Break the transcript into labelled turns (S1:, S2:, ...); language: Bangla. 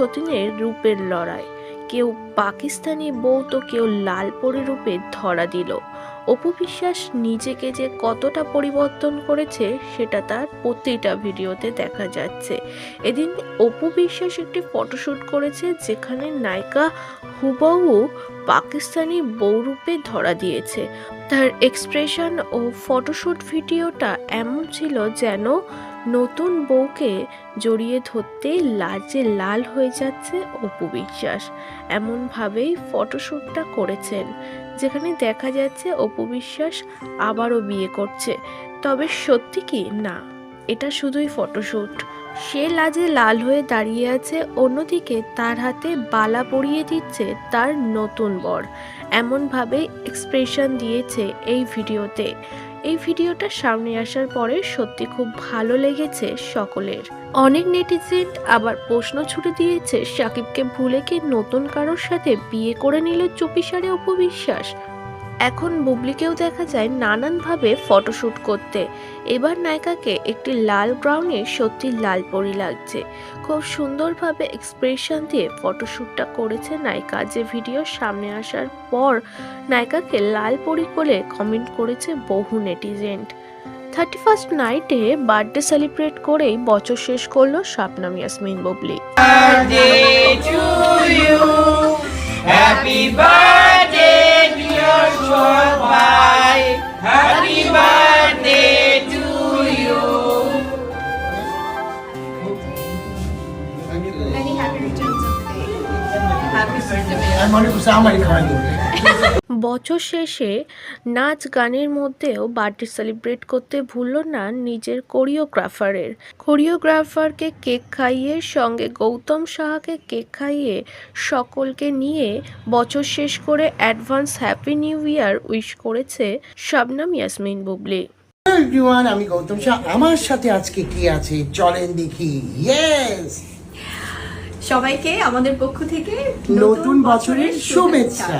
S1: সতীনের রূপের লড়াই। কেউ পাকিস্তানি বউ তো কেউ লাল পরি রূপে ধরা দিল। অপু বিশ্বাস নিজেকে যে কতটা পরিবর্তন করেছে, সেটা তার প্রতিটা ভিডিওতে দেখা যাচ্ছে। এদিন অপু বিশ্বাস একটি ফটোশ্যুট করেছে যেখানে নায়িকা হুবহু পাকিস্তানি বউরূপে ধরা দিয়েছে। তার এক্সপ্রেশন ও ফটোশ্যুট ভিডিওটা এমন ছিল যেন নতুন বউকে জড়িয়ে ধরতে লাজে লাল হয়ে যাচ্ছে অপু বিশ্বাস। এমনভাবেই ফটোশ্যুটটা করেছেন, যেখানে দেখা যাচ্ছে অপু বিশ্বাস আবারও বিয়ে করছে। তবে সত্যি কি? না, এটা শুধুই ফটোশ্যুট সে লাজে লাল হয়ে দাঁড়িয়ে আছে, অন্যদিকে তার হাতে বালা পরিয়ে দিচ্ছে তার নতুন বর। এমনভাবে এক্সপ্রেশন দিয়েছে এই ভিডিওতে। এই ভিডিওটা সামনে আসার পরে সত্যি খুব ভালো লেগেছে সকলের। অনেক নেটিজেন আবার প্রশ্ন ছুটে দিয়েছে, সাকিবকে ভুলে কি নতুন কারোর সাথে বিয়ে করে নিল চুপিসারে অপবিশ্বাস? এখন বুবলিকেও দেখা যায় নানানভাবে ফটোশ্যুট করতে। এবার নায়িকাকে একটি লাল গ্রাউন্ডে সত্যি লাল পরি লাগছে। খুব সুন্দরভাবে এক্সপ্রেশন দিয়ে ফটোশ্যুটটা করেছে নায়িকা। যে ভিডিও সামনে আসার পর নায়িকাকে লাল পরি করে কমেন্ট করেছে বহু নেটিজেন্ট থার্টি ফার্স্ট নাইটে বার্থডে সেলিব্রেট করেই বছর শেষ করল শাবনাম ইয়াসমিন বুবলি.
S2: Happy birthday,
S1: বছর শেষে নাচ গানের মধ্যেও বার্থডে সেলিব্রেট করতে ভুলল না নিজের কোরিওগ্রাফারের। কোরিওগ্রাফারকে কেক খাইয়ে সঙ্গে গৌতম সাহাকে কেক খাইয়ে সকলকে নিয়ে বছর শেষ করে advance happy new year wish করেছে শবনম ইয়াসমিন বুবলি।
S3: আমি গৌতম শাহ আমার সাথে আজকে কি আছে? চলেন দেখি। ইয়েস
S4: সবাইকে আমাদের পক্ষ থেকে
S3: নতুন বছরের শুভেচ্ছা।